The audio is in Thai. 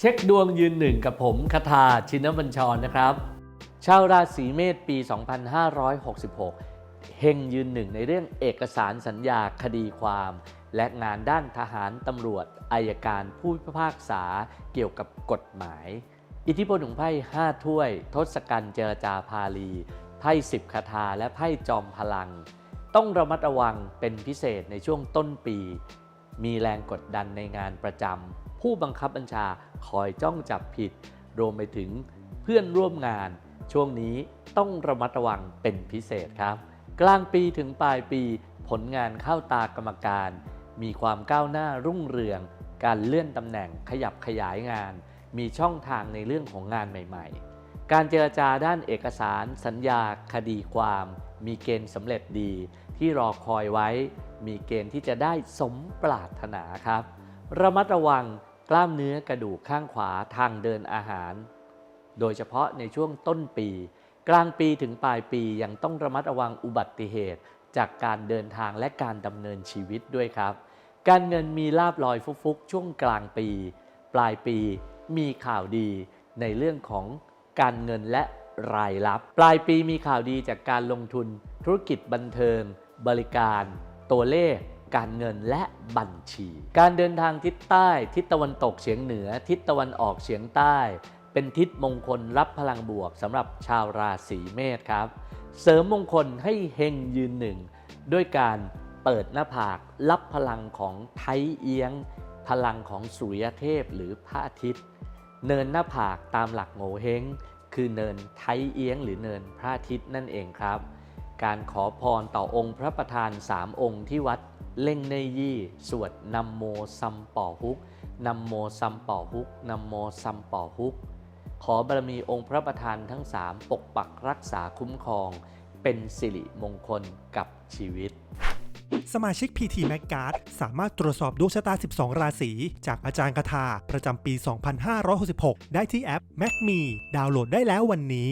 เช็คดวงยืนหนึ่งกับผมคทาชินบัญชรนะครับ ชาวราศีเมษปี 2566 เฮงยืนหนึ่งในเรื่องเอกสารสัญญาคดีความ และงานด้านทหารตำรวจอายการผู้พิพากษาเกี่ยวกับกฎหมาย อิทธิพลของไพ่5ถ้วย ทศกัณฐ์เจรจาพาลีไพ่สิบคาถาและไพ่จอมพลัง ต้องระมัดระวังเป็นพิเศษในช่วงต้นปี มีแรงกดดันในงานประจำผู้บังคับบัญชาคอยจ้องจับผิด รวมไปถึงเพื่อนร่วมงาน ช่วงนี้ต้องระมัดระวังเป็นพิเศษครับ กลางปีถึงปลายปี ผลงานเข้าตากรรมการ มีความก้าวหน้ารุ่งเรือง การเลื่อนตำแหน่งขยับขยายงาน มีช่องทางในเรื่องของงานใหม่ ๆ การเจรจาด้านเอกสาร สัญญา คดีความ มีเกณฑ์สำเร็จดี ที่รอคอยไว้ มีเกณฑ์ที่จะได้สมปรารถนาครับ ระมัดระวังกล้ามเนื้อกระดูกข้างขวาทางเดินอาหาร โดยเฉพาะในช่วงต้นปี กลางปีถึงปลายปียังต้องระมัดระวังอุบัติเหตุ จากการเดินทางและการดำเนินชีวิตด้วยครับ การเงินมีลาบลอยฟุกๆช่วงกลางปี ปลายปีมีข่าวดีในเรื่องของการเงินและรายรับ ปลายปีมีข่าวดีจากการลงทุนธุรกิจบันเทิง บริการ ตัวเลข การเงินและบัญชี การเดินทางทิศใต้ ทิศตะวันตกเฉียงเหนือ ทิศตะวันออกเฉียงใต้ เป็นทิศมงคลรับพลังบวกสำหรับชาวราศีเมษครับ เสริมมงคลให้เฮงยืนหนึ่ง ด้วยการเปิดหน้าผากรับพลังของไทยเอียง พลังของสุริยเทพหรือพระอาทิตย์ เนินหน้าผากตามหลักโงเฮงคือเนินไทยเอียงหรือเนินพระอาทิตย์นั่นเองครับ การขอพรต่อองค์พระประธานสามองค์ที่วัดเล่งเนยี่สวดนัมโมซัมป่อฮุกนัมโมซัมป่อฮุกนัมโมซัมป่อฮุก ขอบารมีองค์พระประธานทั้งสามปกปักรักษาคุ้มครอง เป็นสิริมงคลกับชีวิตสมาชิก PT m a c g a r d สามารถตรวจสอบดวงชะตา 12 ราศี จากอาจารย์คาถาประจำปี 2566 ได้ที่แอป m a c m e ดาวน์โหลดได้แล้ววันนี้